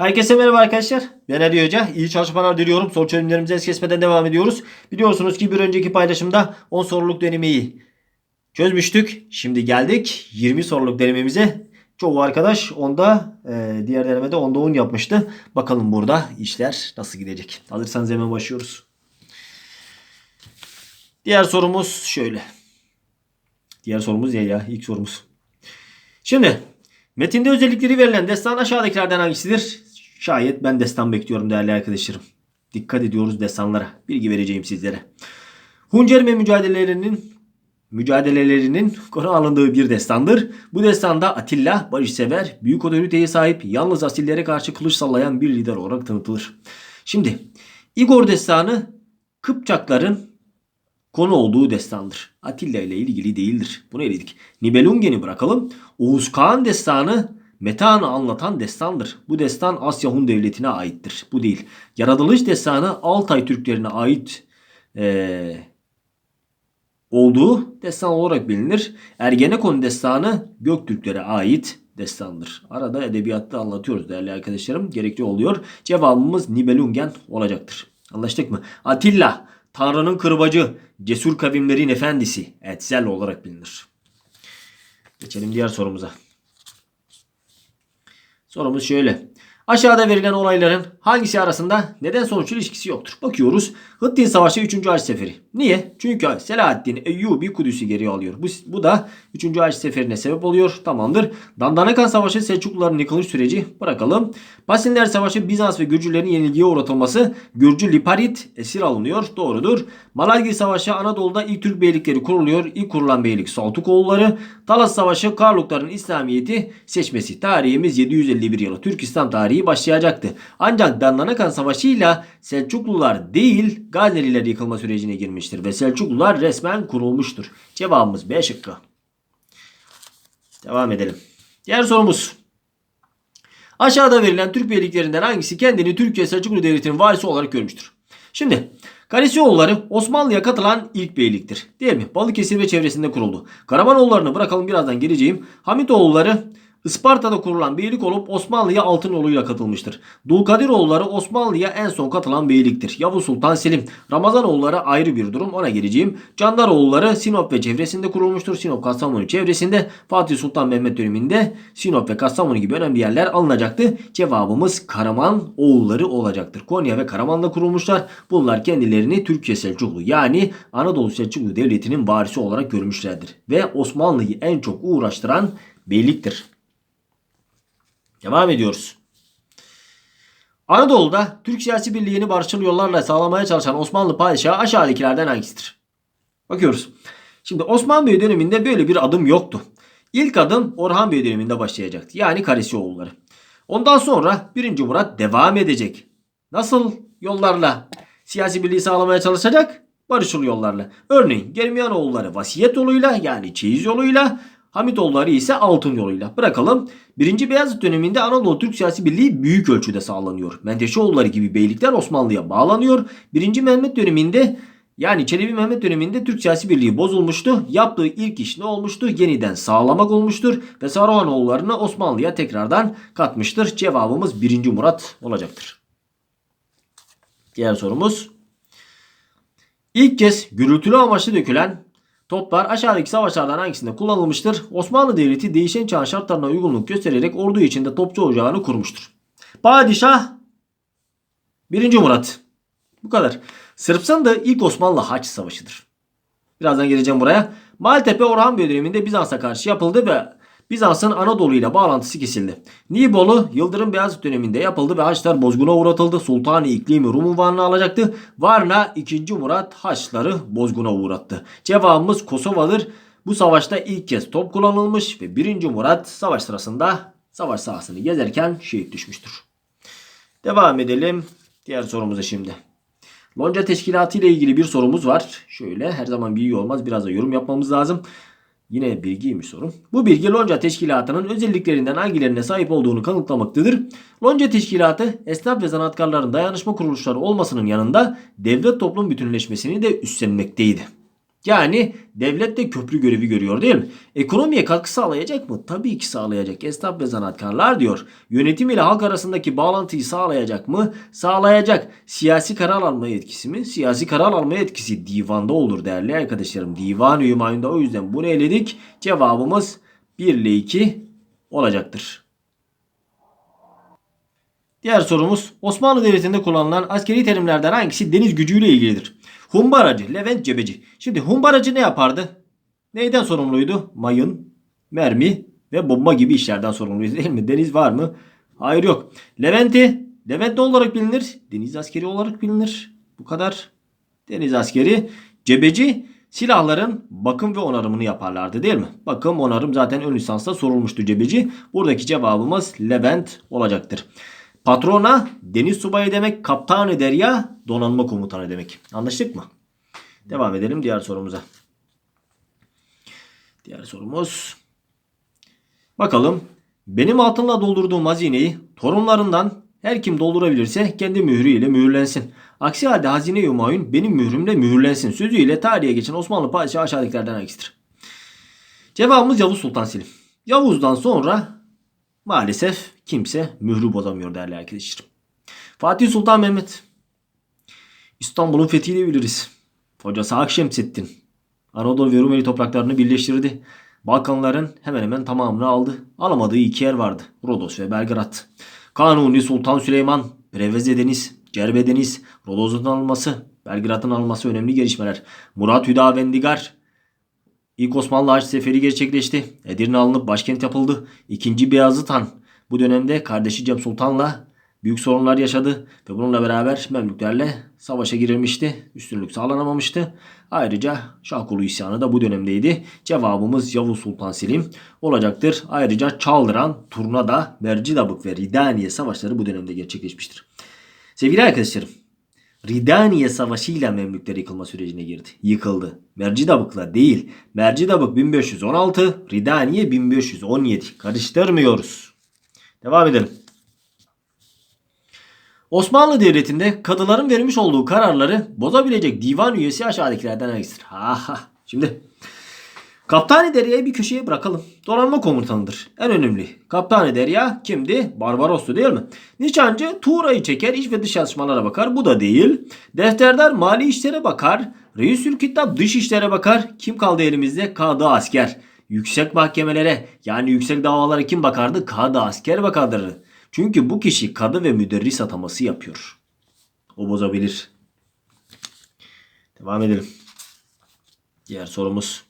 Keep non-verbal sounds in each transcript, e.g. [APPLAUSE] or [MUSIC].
Herkese merhaba arkadaşlar. Ben Ali Hoca. İyi çalışmalar diliyorum. Soru çözümlerimize es kesmeden devam ediyoruz. Biliyorsunuz ki bir önceki paylaşımda 10 soruluk denemeyi çözmüştük. Şimdi geldik 20 soruluk denememize. Çoğu arkadaş onda e, diğer denemede onda 10 yapmıştı. Bakalım burada işler nasıl gidecek. Alırsanız hemen başlıyoruz. Diğer sorumuz şöyle. Diğer sorumuz ya ya ilk sorumuz. Şimdi metinde özellikleri verilen destan aşağıdakilerden hangisidir? Şayet ben destan bekliyorum değerli arkadaşlarım. Dikkat ediyoruz destanlara. Bilgi vereceğim sizlere. Huncerme mücadelelerinin mücadelelerinin konu alındığı bir destandır. Bu destanda Atilla barışsever, büyük otoriteye sahip, yalnız asillere karşı kılıç sallayan bir lider olarak tanıtılır. Şimdi Igor destanı Kıpçakların konu olduğu destandır. Atilla ile ilgili değildir. Bunu eledik. Nibelungen'i bırakalım. Oğuz Kağan destanı Metehan'ı anlatan destandır. Bu destan Asya Hun devletine aittir. Bu değil. Yaratılış destanı Altay Türklerine ait eee, olduğu destan olarak bilinir. Ergenekon destanı Göktürklere ait destandır. Arada edebiyatta anlatıyoruz değerli arkadaşlarım. Gerekli oluyor. Cevabımız Nibelungen olacaktır. Anlaştık mı? Atilla, Tanrı'nın kırbacı, cesur kavimlerin efendisi, Etzel olarak bilinir. Geçelim diğer sorumuza. Sorumuz şöyle. Aşağıda verilen olayların hangisi arasında neden sonuç ilişkisi yoktur? Bakıyoruz. Hıttin Savaşı 3. Haç Seferi. Niye? Çünkü Selahaddin Eyyubi Kudüs'ü geri alıyor. Bu, bu da 3. Haç Seferi'ne sebep oluyor. Tamamdır. Dandanakan Savaşı Selçukluların yıkılış süreci bırakalım. Basinler Savaşı Bizans ve Gürcülerin yenilgiye uğratılması Gürcü Liparit esir alınıyor. Doğrudur. Malazgirt Savaşı Anadolu'da ilk Türk beylikleri kuruluyor. İlk kurulan beylik Saltukoğulları. Talas Savaşı Karlukların İslamiyet'i seçmesi. Tarihimiz 751 yılı. Türk İslam tarihi başlayacaktı. Ancak Dandanakan Savaşı'yla Selçuklular değil Gazneliler yıkılma sürecine girmiştir ve Selçuklular resmen kurulmuştur. Cevabımız B şıkkı. Devam edelim. Diğer sorumuz. Aşağıda verilen Türk beyliklerinden hangisi kendini Türkiye Selçuklu Devleti'nin varisi olarak görmüştür? Şimdi Karasioğulları Osmanlı'ya katılan ilk beyliktir. Değil mi? Balıkesir ve çevresinde kuruldu. Karamanoğullarını bırakalım birazdan geleceğim. Hamitoğulları Isparta'da kurulan beylik olup Osmanlı'ya altın yoluyla katılmıştır. Dulkadiroğulları Osmanlı'ya en son katılan beyliktir. Yavuz Sultan Selim, Ramazanoğulları ayrı bir durum ona geleceğim. Candaroğulları Sinop ve çevresinde kurulmuştur. Sinop Kastamonu çevresinde Fatih Sultan Mehmet döneminde Sinop ve Kastamonu gibi önemli yerler alınacaktı. Cevabımız Karaman oğulları olacaktır. Konya ve Karaman'da kurulmuşlar. Bunlar kendilerini Türkiye Selçuklu yani Anadolu Selçuklu Devleti'nin varisi olarak görmüşlerdir. Ve Osmanlı'yı en çok uğraştıran beyliktir. Devam ediyoruz. Anadolu'da Türk siyasi birliğini barışçıl yollarla sağlamaya çalışan Osmanlı padişahı aşağıdakilerden hangisidir? Bakıyoruz. Şimdi Osman Bey döneminde böyle bir adım yoktu. İlk adım Orhan Bey döneminde başlayacaktı. Yani Karasioğulları. Ondan sonra 1. Murat devam edecek. Nasıl yollarla siyasi birliği sağlamaya çalışacak? Barışçıl yollarla. Örneğin Germiyanoğulları vasiyet yoluyla yani çeyiz yoluyla Hamitoğulları ise altın yoluyla. Bırakalım. 1. Beyazıt döneminde Anadolu Türk siyasi birliği büyük ölçüde sağlanıyor. Menteşeoğulları gibi beylikler Osmanlı'ya bağlanıyor. 1. Mehmet döneminde yani Çelebi Mehmet döneminde Türk siyasi birliği bozulmuştu. Yaptığı ilk iş ne olmuştu? Yeniden sağlamak olmuştur. Ve Saruhanoğullarını Osmanlı'ya tekrardan katmıştır. Cevabımız 1. Murat olacaktır. Diğer sorumuz. İlk kez gürültülü amaçlı dökülen Toplar aşağıdaki savaşlardan hangisinde kullanılmıştır? Osmanlı Devleti değişen çağ şartlarına uygunluk göstererek ordu içinde topçu ocağını kurmuştur. Padişah 1. Murat. Bu kadar. Sırpsın'da ilk Osmanlı Haç Savaşı'dır. Birazdan geleceğim buraya. Maltepe Orhan Bey döneminde Bizans'a karşı yapıldı ve Bizans'ın Anadolu ile bağlantısı kesildi. Nibolu Yıldırım Beyazıt döneminde yapıldı ve Haçlar bozguna uğratıldı. Sultan-ı İklimi Rum unvanını alacaktı. Varna 2. Murat Haçları bozguna uğrattı. Cevabımız Kosova'dır. Bu savaşta ilk kez top kullanılmış ve 1. Murat savaş sırasında savaş sahasını gezerken şehit düşmüştür. Devam edelim diğer sorumuza şimdi. Lonca teşkilatı ile ilgili bir sorumuz var. Şöyle her zaman bilgi olmaz biraz da yorum yapmamız lazım. Yine bilgiymiş soru. Bu bilgi Lonca Teşkilatı'nın özelliklerinden hangilerine sahip olduğunu kanıtlamaktadır. Lonca Teşkilatı esnaf ve sanatkarların dayanışma kuruluşları olmasının yanında devlet toplum bütünleşmesini de üstlenmekteydi. Yani devlet de köprü görevi görüyor değil mi? Ekonomiye katkı sağlayacak mı? Tabii ki sağlayacak. Esnaf ve sanatkarlar diyor. Yönetim ile halk arasındaki bağlantıyı sağlayacak mı? Sağlayacak. Siyasi karar alma yetkisi mi? Siyasi karar alma yetkisi divanda olur değerli arkadaşlarım. Divan-ı Hümayun'da o yüzden bunu eledik. Cevabımız 1 ile 2 olacaktır. Diğer sorumuz Osmanlı Devleti'nde kullanılan askeri terimlerden hangisi deniz gücüyle ilgilidir? Humbaracı, Levent Cebeci. Şimdi humbaracı ne yapardı? Neyden sorumluydu? Mayın, mermi ve bomba gibi işlerden sorumluydu değil mi? Deniz var mı? Hayır yok. Levent'i, Levent ne olarak bilinir? Deniz askeri olarak bilinir. Bu kadar. Deniz askeri. Cebeci silahların bakım ve onarımını yaparlardı değil mi? Bakım onarım zaten ön lisansta sorulmuştu cebeci. Buradaki cevabımız Levent olacaktır. Patrona deniz subayı demek, kaptanı derya donanma komutanı demek. Anlaştık mı? Devam edelim diğer sorumuza. Diğer sorumuz. Bakalım. Benim altınla doldurduğum hazineyi torunlarından her kim doldurabilirse kendi mührüyle mühürlensin. Aksi halde hazine-i humayun benim mührümle mühürlensin sözüyle tarihe geçen Osmanlı padişahı aşağıdakilerden hangisidir? Cevabımız Yavuz Sultan Selim. Yavuz'dan sonra maalesef kimse mührü bozamıyor değerli arkadaşlarım. Fatih Sultan Mehmet. İstanbul'un fethiyle biliriz. Hocası Akşemseddin. Anadolu ve Rumeli topraklarını birleştirdi. Balkanların hemen hemen tamamını aldı. Alamadığı iki yer vardı. Rodos ve Belgrad. Kanuni Sultan Süleyman, Preveze Deniz, Cerbe Deniz, Rodos'un alınması, Belgrad'ın alınması önemli gelişmeler. Murat Hüdavendigar, İlk Osmanlı Haç Seferi gerçekleşti. Edirne alınıp başkent yapıldı. İkinci Beyazıt Han bu dönemde kardeşi Cem Sultan'la büyük sorunlar yaşadı ve bununla beraber Memlüklerle savaşa girilmişti. Üstünlük sağlanamamıştı. Ayrıca Şahkulu isyanı da bu dönemdeydi. Cevabımız Yavuz Sultan Selim olacaktır. Ayrıca Çaldıran, Turnada, Mercidabık ve Ridaniye savaşları bu dönemde gerçekleşmiştir. Sevgili arkadaşlarım, Ridaniye Savaşı ile Memlükler yıkılma sürecine girdi. Yıkıldı. Mercidabık'la değil. Mercidabık 1516, Ridaniye 1517. Karıştırmıyoruz. Devam edelim. Osmanlı Devleti'nde kadıların vermiş olduğu kararları bozabilecek divan üyesi aşağıdakilerden hangisidir? Ha ha. Şimdi Kaptanı Derya'yı bir köşeye bırakalım. Donanma komutanıdır. En önemli. Kaptanı Derya kimdi? Barbaros'tu değil mi? Nişancı Tuğra'yı çeker, iç ve dış çalışmalara bakar. Bu da değil. Defterdar mali işlere bakar. Reisül Kitap dış işlere bakar. Kim kaldı elimizde? Kadı asker. Yüksek mahkemelere yani yüksek davalara kim bakardı? Kadı asker bakardı. Çünkü bu kişi kadı ve müderris ataması yapıyor. O bozabilir. Devam edelim. Diğer sorumuz.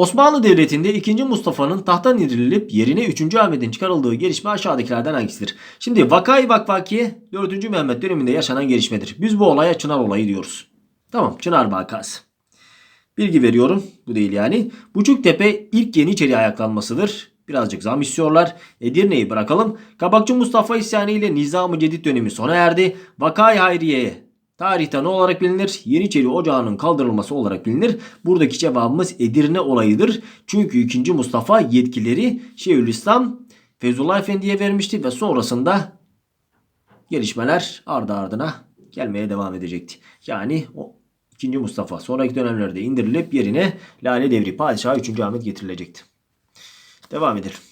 Osmanlı Devleti'nde 2. Mustafa'nın tahttan indirilip yerine 3. Ahmet'in çıkarıldığı gelişme aşağıdakilerden hangisidir? Şimdi Vakai Vakvaki 4. Mehmet döneminde yaşanan gelişmedir. Biz bu olaya Çınar olayı diyoruz. Tamam Çınar vakası. Bilgi veriyorum. Bu değil yani. Buçuktepe ilk Yeniçeri ayaklanmasıdır. Birazcık zam istiyorlar. Edirne'yi bırakalım. Kabakçı Mustafa isyanı ile Nizam-ı Cedid dönemi sona erdi. Vakay Hayriye'ye Tarihte ne olarak bilinir? Yeniçeri Ocağı'nın kaldırılması olarak bilinir. Buradaki cevabımız Edirne olayıdır. Çünkü 2. Mustafa yetkileri Şeyhülislam Feyzullah Efendi'ye vermişti ve sonrasında gelişmeler ardı ardına gelmeye devam edecekti. Yani o 2. Mustafa sonraki dönemlerde indirilip yerine Lale Devri Padişahı 3. Ahmet getirilecekti. Devam edelim.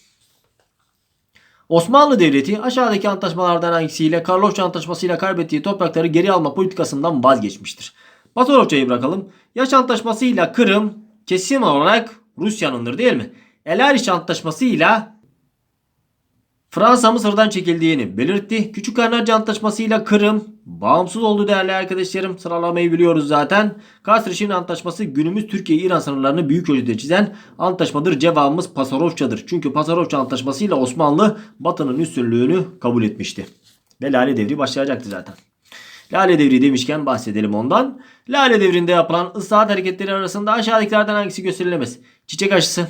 Osmanlı Devleti aşağıdaki antlaşmalardan hangisiyle Karlofça Antlaşması'yla kaybettiği toprakları geri alma politikasından vazgeçmiştir. Pasarovça'yı bırakalım. Yaş Antlaşması'yla Kırım kesim olarak Rusya'nındır değil mi? El Ariş Antlaşması'yla Fransa Mısır'dan çekildiğini belirtti. Küçük Kaynarca Antlaşması'yla Kırım bağımsız oldu değerli arkadaşlarım. Sıralamayı biliyoruz zaten. Kasrişin Antlaşması günümüz Türkiye-İran sınırlarını büyük ölçüde çizen antlaşmadır. Cevabımız Pasarovça'dır. Çünkü Pasarovça Antlaşması'yla Osmanlı Batı'nın üstünlüğünü kabul etmişti. Ve Lale Devri başlayacaktı zaten. Lale Devri demişken bahsedelim ondan. Lale Devri'nde yapılan ıslahat hareketleri arasında aşağıdakilerden hangisi gösterilemez? Çiçek aşısı,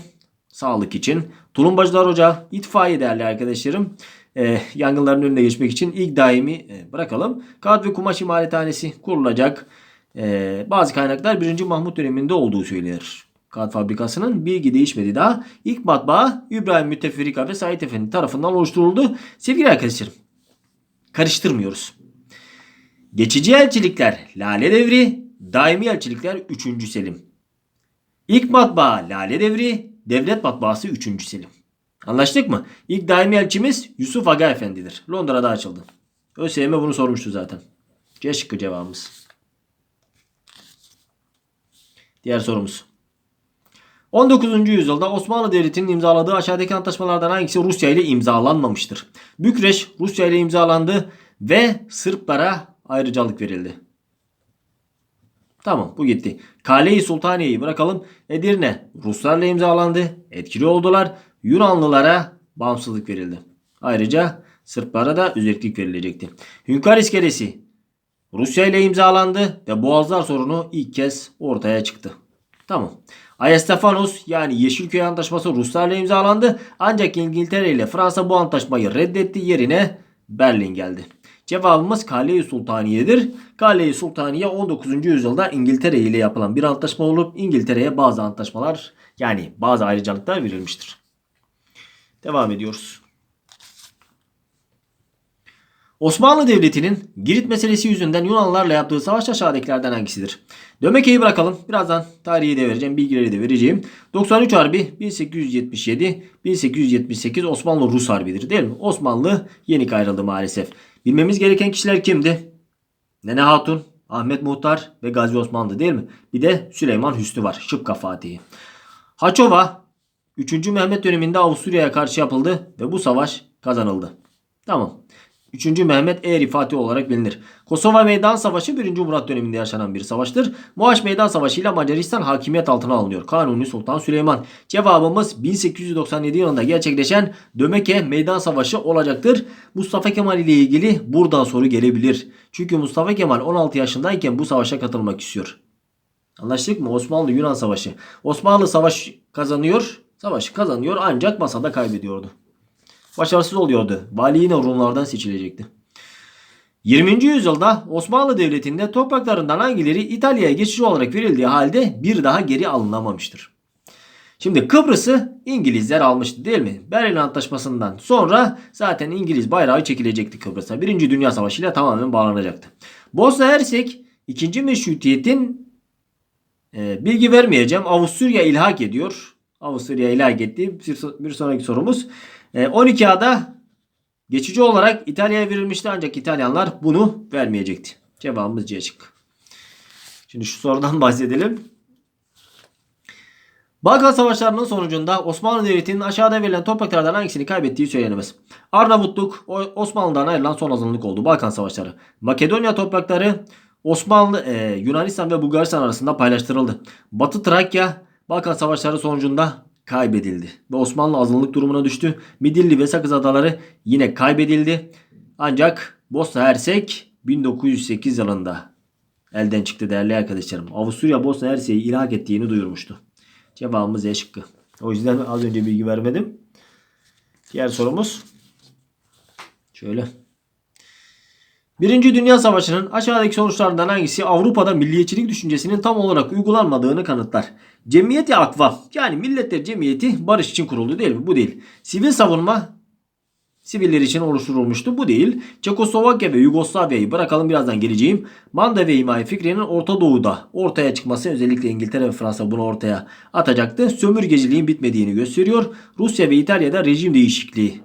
sağlık için. Tulumbacılar Ocağı, itfaiye değerli arkadaşlarım. E, yangınların önüne geçmek için ilk daimi e, bırakalım. Kağıt ve kumaş imalathanesi kurulacak. E, bazı kaynaklar 1. Mahmut döneminde olduğu söylenir. Kağıt fabrikasının bilgi değişmedi daha. İlk matbaa İbrahim Mütteferrika ve Said Efendi tarafından oluşturuldu. Sevgili arkadaşlarım karıştırmıyoruz. Geçici elçilikler Lale Devri, daimi elçilikler 3. Selim. İlk matbaa Lale Devri, devlet matbaası 3. Selim. Anlaştık mı? İlk daimi elçimiz Yusuf Aga Efendi'dir. Londra'da açıldı. ÖSYM bunu sormuştu zaten. C şıkkı cevabımız. Diğer sorumuz. 19. yüzyılda Osmanlı Devleti'nin imzaladığı aşağıdaki antlaşmalardan hangisi Rusya ile imzalanmamıştır? Bükreş Rusya ile imzalandı ve Sırplara ayrıcalık verildi. Tamam bu gitti. Kale-i Sultaniye'yi bırakalım. Edirne Ruslarla imzalandı. Etkili oldular. Yunanlılara bağımsızlık verildi. Ayrıca Sırplara da özellik verilecekti. Hünkar İskelesi Rusya ile imzalandı ve Boğazlar sorunu ilk kez ortaya çıktı. Tamam. Ayestefanos yani Yeşilköy Antlaşması Ruslarla imzalandı. Ancak İngiltere ile Fransa bu antlaşmayı reddetti. Yerine Berlin geldi. Cevabımız Kale-i Sultaniye'dir. Kale-i Sultaniye 19. yüzyılda İngiltere ile yapılan bir antlaşma olup İngiltere'ye bazı antlaşmalar yani bazı ayrıcalıklar verilmiştir. Devam ediyoruz. Osmanlı Devleti'nin Girit meselesi yüzünden Yunanlılarla yaptığı savaş aşağıdakilerden hangisidir? Dömeke'yi bırakalım. Birazdan tarihi de vereceğim, bilgileri de vereceğim. 93 Harbi 1877-1878 Osmanlı-Rus Harbidir değil mi? Osmanlı yenik ayrıldı maalesef. Bilmemiz gereken kişiler kimdi? Nene Hatun, Ahmet Muhtar ve Gazi Osmanlı değil mi? Bir de Süleyman Hüsnü var. Şıpka Fatihi. Haçova 3. Mehmet döneminde Avusturya'ya karşı yapıldı ve bu savaş kazanıldı. Tamam. 3. Mehmet Eğri Fatih olarak bilinir. Kosova Meydan Savaşı 1. Murat döneminde yaşanan bir savaştır. Muaş Meydan Savaşı ile Macaristan hakimiyet altına alınıyor. Kanuni Sultan Süleyman. Cevabımız 1897 yılında gerçekleşen Dömeke Meydan Savaşı olacaktır. Mustafa Kemal ile ilgili buradan soru gelebilir. Çünkü Mustafa Kemal 16 yaşındayken bu savaşa katılmak istiyor. Anlaştık mı? Osmanlı-Yunan Savaşı. Osmanlı savaş kazanıyor. Savaşı kazanıyor ancak masada kaybediyordu başarısız oluyordu. Vali yine Rumlardan seçilecekti. 20. yüzyılda Osmanlı Devleti'nde topraklarından hangileri İtalya'ya geçici olarak verildiği halde bir daha geri alınamamıştır. Şimdi Kıbrıs'ı İngilizler almıştı değil mi? Berlin Antlaşması'ndan sonra zaten İngiliz bayrağı çekilecekti Kıbrıs'a. Birinci Dünya Savaşı ile tamamen bağlanacaktı. Bosna Hersek ikinci meşrutiyetin e, bilgi vermeyeceğim. Avusturya ilhak ediyor. Avusturya ilhak etti. Bir, sonraki sorumuz. 12 e, ada geçici olarak İtalya'ya verilmişti ancak İtalyanlar bunu vermeyecekti. Cevabımız C şık. Şimdi şu sorudan [LAUGHS] bahsedelim. Balkan Savaşları'nın sonucunda Osmanlı Devleti'nin aşağıda verilen topraklardan hangisini kaybettiği söylenemez. Arnavutluk Osmanlı'dan ayrılan son azınlık oldu. Balkan Savaşları. Makedonya toprakları Osmanlı, e, Yunanistan ve Bulgaristan arasında paylaştırıldı. Batı Trakya Balkan Savaşları sonucunda kaybedildi. Ve Osmanlı azınlık durumuna düştü. Midilli ve Sakız Adaları yine kaybedildi. Ancak Bosna Hersek 1908 yılında elden çıktı değerli arkadaşlarım. Avusturya Bosna Hersek'i ilhak ettiğini duyurmuştu. Cevabımız E şıkkı. O yüzden az önce bilgi vermedim. Diğer sorumuz şöyle. Birinci Dünya Savaşı'nın aşağıdaki sonuçlarından hangisi Avrupa'da milliyetçilik düşüncesinin tam olarak uygulanmadığını kanıtlar? Cemiyeti Akva yani Milletler Cemiyeti barış için kuruldu değil mi? Bu değil. Sivil savunma siviller için oluşturulmuştu. Bu değil. Çekoslovakya ve Yugoslavya'yı bırakalım birazdan geleceğim. Manda ve himaye fikrinin Orta Doğu'da ortaya çıkması özellikle İngiltere ve Fransa bunu ortaya atacaktı. Sömürgeciliğin bitmediğini gösteriyor. Rusya ve İtalya'da rejim değişikliği.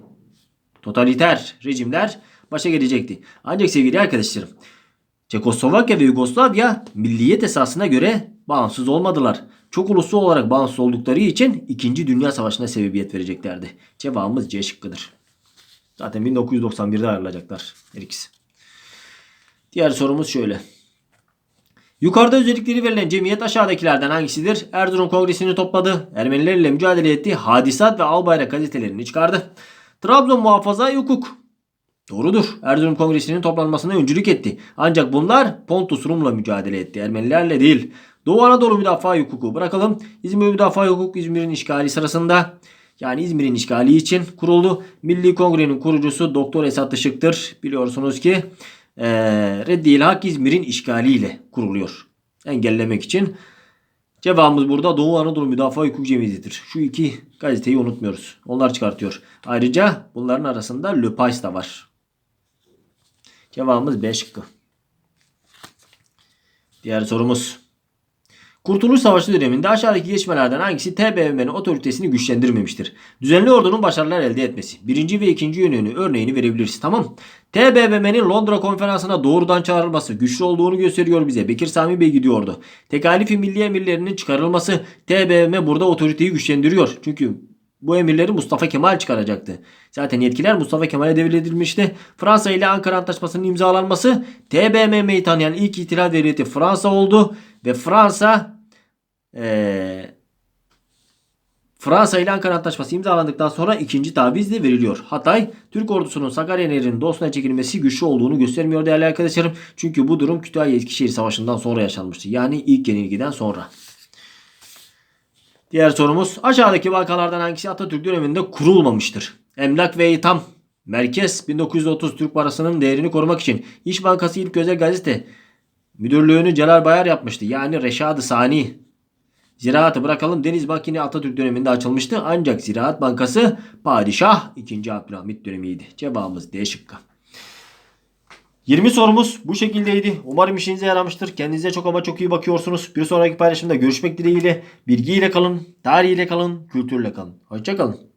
Totaliter rejimler başa gelecekti. Ancak sevgili arkadaşlarım Çekoslovakya ve Yugoslavya milliyet esasına göre bağımsız olmadılar. Çok uluslu olarak bağımsız oldukları için 2. Dünya Savaşı'na sebebiyet vereceklerdi. Cevabımız C şıkkıdır. Zaten 1991'de ayrılacaklar her ikisi. Diğer sorumuz şöyle. Yukarıda özellikleri verilen cemiyet aşağıdakilerden hangisidir? Erzurum Kongresi'ni topladı. Ermenilerle mücadele etti. Hadisat ve Albayrak gazetelerini çıkardı. Trabzon muhafaza hukuk. Doğrudur. Erzurum Kongresi'nin toplanmasına öncülük etti. Ancak bunlar Pontus Rum'la mücadele etti. Ermenilerle değil. Doğu Anadolu müdafaa hukuku bırakalım. İzmir müdafaa hukuk İzmir'in işgali sırasında yani İzmir'in işgali için kuruldu. Milli Kongre'nin kurucusu Doktor Esat Işık'tır. Biliyorsunuz ki ee, Reddi Hak İzmir'in işgaliyle kuruluyor. Engellemek için. Cevabımız burada Doğu Anadolu Müdafaa Hukuk Cemiyeti'dir. Şu iki gazeteyi unutmuyoruz. Onlar çıkartıyor. Ayrıca bunların arasında Le Pais da var. Cevabımız B şıkkı. Diğer sorumuz. Kurtuluş Savaşı döneminde aşağıdaki geçmelerden hangisi TBMM'nin otoritesini güçlendirmemiştir? Düzenli ordunun başarılar elde etmesi. Birinci ve ikinci yönünü örneğini verebiliriz. Tamam. TBMM'nin Londra konferansına doğrudan çağrılması güçlü olduğunu gösteriyor bize. Bekir Sami Bey gidiyordu. Tekalifi milli emirlerinin çıkarılması TBMM burada otoriteyi güçlendiriyor. Çünkü bu emirleri Mustafa Kemal çıkaracaktı. Zaten yetkiler Mustafa Kemal'e devredilmişti. Fransa ile Ankara Antlaşması'nın imzalanması TBMM'yi tanıyan ilk ihtilal devleti Fransa oldu. Ve Fransa eee, Fransa ile Ankara Antlaşması imzalandıktan sonra ikinci taviz de veriliyor. Hatay, Türk ordusunun Sakarya Nehri'nin doğusuna çekilmesi güçlü olduğunu göstermiyor değerli arkadaşlarım. Çünkü bu durum Kütahya-Eskişehir Savaşı'ndan sonra yaşanmıştı. Yani ilk yenilgiden sonra. Diğer sorumuz aşağıdaki vakalardan hangisi Atatürk döneminde kurulmamıştır? Emlak ve itham. Merkez 1930 Türk parasının değerini korumak için İş Bankası İlk Özel Gazete müdürlüğünü Celal Bayar yapmıştı. Yani Reşad-ı Sani. Ziraatı bırakalım. Denizbank yine Atatürk döneminde açılmıştı. Ancak Ziraat Bankası Padişah 2. Abdülhamit dönemiydi. Cevabımız D şıkkı. 20 sorumuz bu şekildeydi. Umarım işinize yaramıştır. Kendinize çok ama çok iyi bakıyorsunuz. Bir sonraki paylaşımda görüşmek dileğiyle. Bilgiyle kalın, tarihiyle kalın, kültürle kalın. Hoşçakalın.